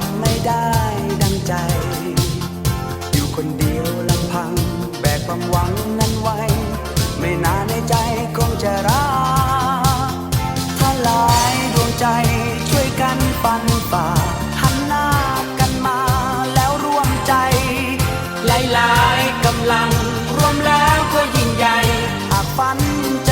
ำไม่ได้ดังใจ อยู่คนเดียวลำพัง แบกความหวังนั้นไว้ ไม่นานในใจคงจะรักถ้าหลายดวงใจช่วยกันปันฝ่าหันหน้ากันมาแล้วร่วมใจ หลายๆกำลัง รวมแล้วก็ยิ่งใหญ่หาฝันจะ